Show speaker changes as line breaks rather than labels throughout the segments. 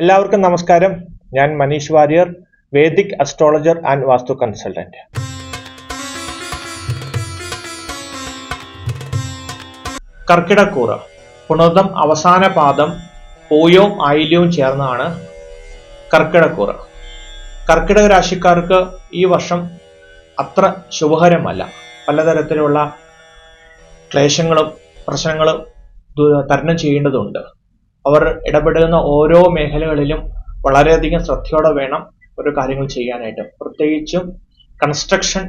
എല്ലാവർക്കും നമസ്കാരം. ഞാൻ Maneesh Warrier vedic astrologer and vastu consultant കർക്കിടക്കൂറ്. പുണർദം അവസാന പാദം പൂയവും ആയില്യവും ചേർന്നാണ് കർക്കിടക്കൂറ്. കർക്കിടക രാശിക്കാർക്ക് ഈ വർഷം അത്ര ശുഭകരമല്ല. പലതരത്തിലുള്ള ക്ലേശങ്ങളും പ്രശ്നങ്ങളും തരണം ചെയ്യേണ്ടതുണ്ട്. അവർ ഇടപെടുന്ന ഓരോ മേഖലകളിലും വളരെയധികം ശ്രദ്ധയോടെ വേണം ഓരോ കാര്യങ്ങൾ ചെയ്യാനായിട്ട്. പ്രത്യേകിച്ചും കൺസ്ട്രക്ഷൻ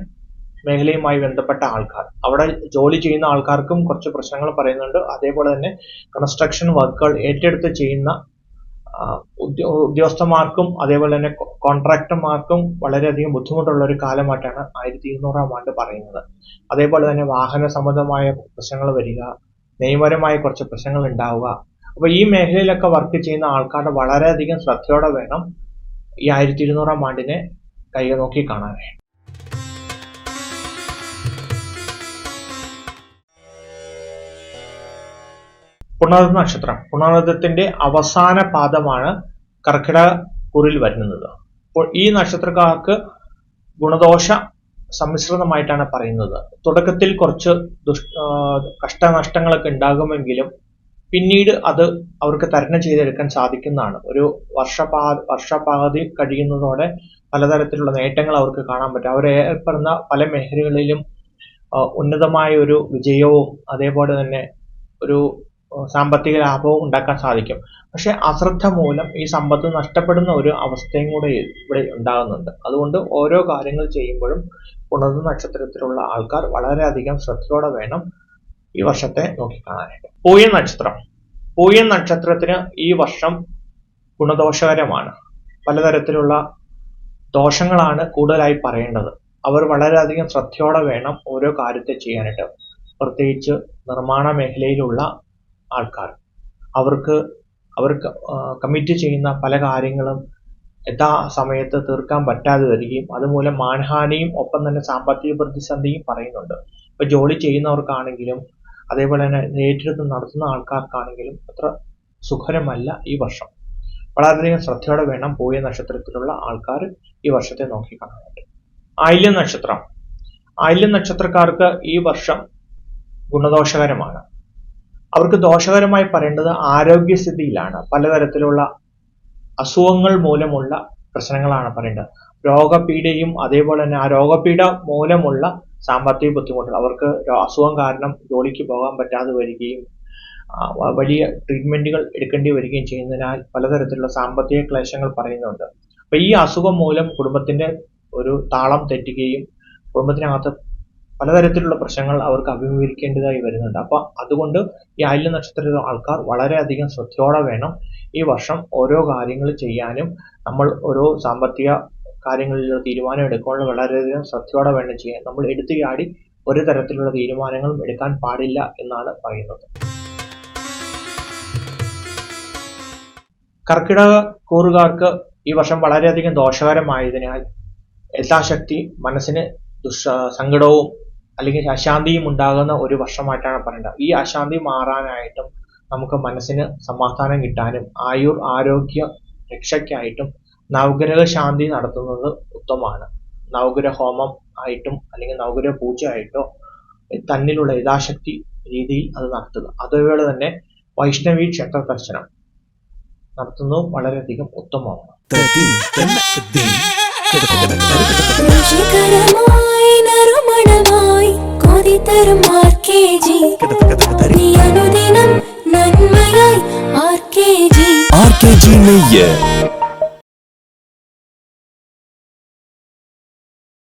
മേഖലയുമായി ബന്ധപ്പെട്ട ആൾക്കാർ. അവിടെ ജോലി ചെയ്യുന്ന ആൾക്കാർക്കും കുറച്ച് പ്രശ്നങ്ങൾ പറയുന്നുണ്ട്. അതേപോലെ തന്നെ കൺസ്ട്രക്ഷൻ വർക്കുകൾ ഏറ്റെടുത്ത് ചെയ്യുന്ന ഉദ്യോഗസ്ഥന്മാർക്കും അതേപോലെ തന്നെ കോൺട്രാക്ടർമാർക്കും വളരെയധികം ബുദ്ധിമുട്ടുള്ള ഒരു കാലമായിട്ടാണ് ആയിരത്തി ഇരുന്നൂറാം ആണ്ട് പറയുന്നത്. അതേപോലെ തന്നെ വാഹന സംബന്ധമായ പ്രശ്നങ്ങൾ വരിക നിയമപരമായ കുറച്ച് പ്രശ്നങ്ങൾ ഉണ്ടാവുക അപ്പൊ ഈ മേഖലയിലൊക്കെ വർക്ക് ചെയ്യുന്ന ആൾക്കാരുടെ വളരെയധികം ശ്രദ്ധയോടെ വേണം ഈ ആയിരത്തി ഇരുന്നൂറാം ആണ്ടിനെ കൈ നോക്കി കാണാൻ. പുണർദ നക്ഷത്രം. പുണർദത്തിന്റെ അവസാന പാദമാണ് കർക്കിടക കുറിൽ വരുന്നത്. അപ്പോൾ ഈ നക്ഷത്രക്കാർക്ക് ഗുണദോഷ സമ്മിശ്രിതമായിട്ടാണ് പറയുന്നത്. തുടക്കത്തിൽ കുറച്ച് ദുഷ് കഷ്ടനഷ്ടങ്ങളൊക്കെ ഉണ്ടാകുമെങ്കിലും പിന്നീട് അത് അവർക്ക് തരണം ചെയ്തെടുക്കാൻ സാധിക്കുന്നതാണ്. ഒരു വർഷപാ വർഷപാതി കഴിയുന്നതോടെ പലതരത്തിലുള്ള നേട്ടങ്ങൾ അവർക്ക് കാണാൻ പറ്റും. അവർ ഏർപ്പെടുന്ന പല മേഖലകളിലും ഉന്നതമായ ഒരു വിജയവും അതേപോലെ തന്നെ ഒരു സാമ്പത്തിക ലാഭവും ഉണ്ടാക്കാൻ സാധിക്കും. പക്ഷെ അശ്രദ്ധ മൂലം ഈ സമ്പത്ത് നഷ്ടപ്പെടുന്ന ഒരു അവസ്ഥയും കൂടെ ഇവിടെ ഉണ്ടാകുന്നുണ്ട്. അതുകൊണ്ട് ഓരോ കാര്യങ്ങൾ ചെയ്യുമ്പോഴും പുണർന്ന നക്ഷത്രത്തിലുള്ള ആൾക്കാർ വളരെയധികം ശ്രദ്ധയോടെ വേണം ഈ വർഷത്തെ നോക്കിക്കാണാനായിട്ട്. പൂയ നക്ഷത്രം. പൂയ നക്ഷത്രത്തിന് ഈ വർഷം ഗുണദോഷകരമാണ്. പലതരത്തിലുള്ള ദോഷങ്ങളാണ് കൂടുതലായി പറയേണ്ടത്. അവർ വളരെയധികം ശ്രദ്ധയോടെ വേണം ഓരോ കാര്യത്തെ ചെയ്യാനായിട്ട്. പ്രത്യേകിച്ച് നിർമ്മാണ മേഖലയിലുള്ള ആൾക്കാർ. അവർക്ക് അവർക്ക് കമ്മിറ്റ് ചെയ്യുന്ന പല കാര്യങ്ങളും യഥാ സമയത്ത് തീർക്കാൻ പറ്റാതെ വരികയും അതുമൂലം മാനഹാനിയും ഒപ്പം തന്നെ സാമ്പത്തിക പ്രതിസന്ധിയും പറയുന്നുണ്ട്. ഇപ്പൊ ജോലി ചെയ്യുന്നവർക്കാണെങ്കിലും അതേപോലെ തന്നെ ഏറ്റെടുത്ത് നടത്തുന്ന ആൾക്കാർക്കാണെങ്കിലും അത്ര സുഖകരമല്ല ഈ വർഷം. വളരെയധികം ശ്രദ്ധയോടെ വേണം പോയ നക്ഷത്രത്തിലുള്ള ആൾക്കാർ ഈ വർഷത്തെ നോക്കി കാണാനായിട്ട്. ആയില്യ നക്ഷത്രം. ആയില്യ നക്ഷത്രക്കാർക്ക് ഈ വർഷം ഗുണദോഷകരമാണ്. അവർക്ക് ദോഷകരമായി പറയേണ്ടത് ആരോഗ്യസ്ഥിതിയിലാണ്. പലതരത്തിലുള്ള അസുഖങ്ങൾ മൂലമുള്ള പ്രശ്നങ്ങളാണ് പറയുന്നത്. രോഗപീഡയും അതേപോലെ തന്നെ ആ രോഗപീഠ മൂലമുള്ള സാമ്പത്തിക ബുദ്ധിമുട്ടുകൾ. അവർക്ക് അസുഖം കാരണം ജോലിക്ക് പോകാൻ പറ്റാതെ വരികയും വലിയ ട്രീറ്റ്മെന്റുകൾ എടുക്കേണ്ടി വരികയും ചെയ്യുന്നതിനാൽ പലതരത്തിലുള്ള സാമ്പത്തിക ക്ലേശങ്ങൾ പറയുന്നുണ്ട്. അപ്പൊ ഈ അസുഖം മൂലം കുടുംബത്തിന്റെ ഒരു താളം തെറ്റുകയും കുടുംബത്തിനകത്ത് പലതരത്തിലുള്ള പ്രശ്നങ്ങൾ അവർക്ക് അഭിമുഖീകരിക്കേണ്ടതായി വരുന്നുണ്ട്. അപ്പൊ അതുകൊണ്ട് ഈ ആയില്യ നക്ഷത്രത്തിലെ ആൾക്കാർ വളരെയധികം ശ്രദ്ധയോടെ വേണം ഈ വർഷം ഓരോ കാര്യങ്ങൾ ചെയ്യാനും നമ്മൾ ഓരോ സാമ്പത്തിക കാര്യങ്ങളിൽ തീരുമാനം എടുക്കുമ്പോൾ വളരെയധികം ശ്രദ്ധയോടെ വേണം ചെയ്യാൻ. നമ്മൾ എടുത്തു ചാടി ഒരു തരത്തിലുള്ള തീരുമാനങ്ങളും എടുക്കാൻ പാടില്ല എന്നാണ് പറയുന്നത്. കർക്കിടക കൂറുകാർക്ക് ഈ വർഷം വളരെയധികം ദോഷകരമായതിനാൽ യഥാശക്തി മനസ്സിന് ദുഷ സങ്കടവും അല്ലെങ്കിൽ അശാന്തിയും ഉണ്ടാകുന്ന ഒരു വർഷമായിട്ടാണ് പറയേണ്ടത് ഈ അശാന്തി മാറാനായിട്ടും നമുക്ക് മനസ്സിന് സമാധാനം കിട്ടാനും ആയുർ ആരോഗ്യ രക്ഷയ്ക്കായിട്ടും നവഗ്രഹ ശാന്തി നടത്തുന്നത് ഉത്തമമാണ് നവഗ്രഹ ഹോമം ആയിട്ടും അല്ലെങ്കിൽ നവഗ്രഹ പൂജ ആയിട്ടോ തന്നിലുള്ള യഥാശക്തി രീതിയിൽ അത് നടത്തുക അതുപോലെ തന്നെ വൈഷ്ണവി ക്ഷേത്ര ദർശനം നടത്തുന്നതും വളരെയധികം ഉത്തമമാണ്
தரும் ஆர்கேஜி நீ அனுதினம்
நன்மையாய் ஆர்கேஜி ஆர்கேஜி நெய்ய.